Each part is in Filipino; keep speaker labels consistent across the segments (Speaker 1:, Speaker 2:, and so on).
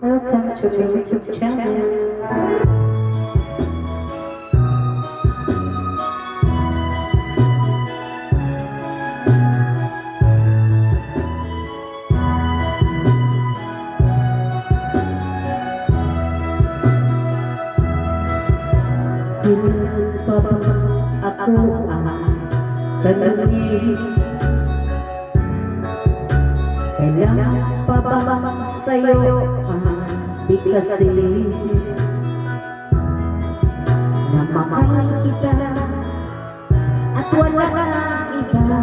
Speaker 1: Welcome to the YouTube channel. Kailan pa ba ako ang tanungin? Kailan pa ba sa'yo ang bigkasin? Na mahal kita at wala nang iba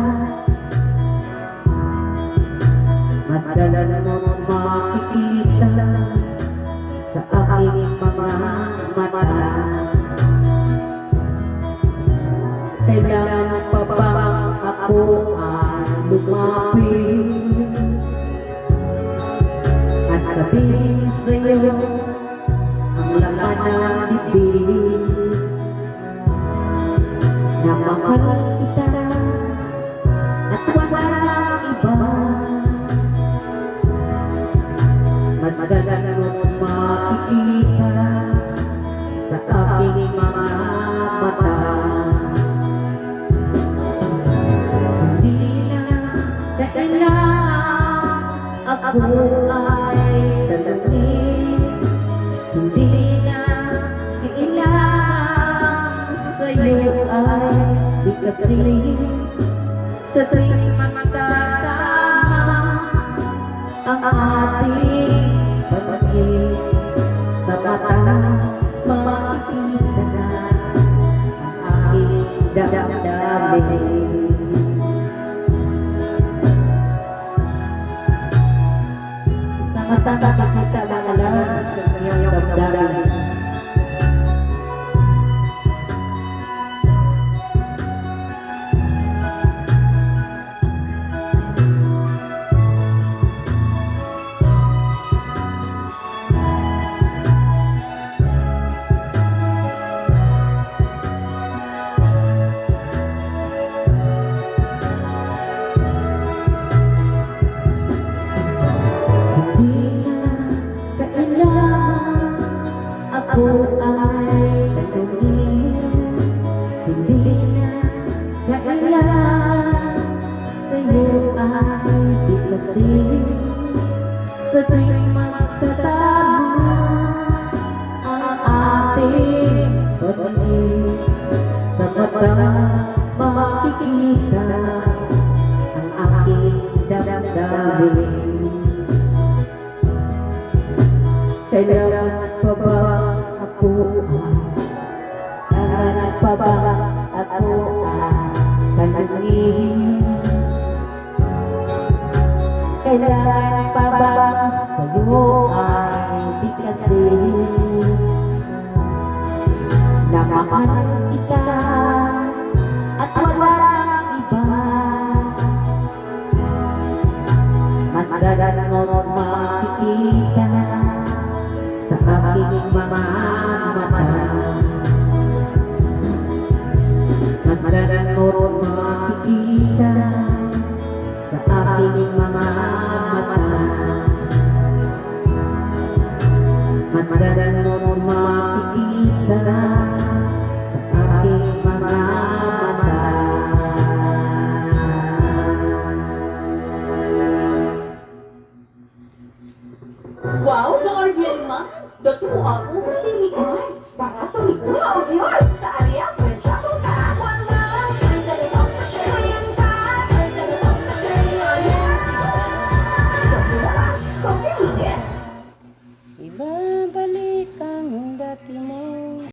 Speaker 1: Mas dalan mo makikita sa aking mga mata Kailangan pa ba ako ay lumapit sabihin sa'yo ang laman ng bibig. Na mahal kita at wala nang iba. Mas dalan mo makikita sa aking mga mata. Hindi na kailangan ako. ay sa'yo ay bigkasin Sa tuwing magtatama ang ating pagiging Sa mata makikita na ang aking damdamin Sa mata nakikita mga lang sa damdamin Sa tuwing magtatama ang ating pag-ibig Sa mata makikita ang aking damdamin. Kailangan sa'yo
Speaker 2: 我不会。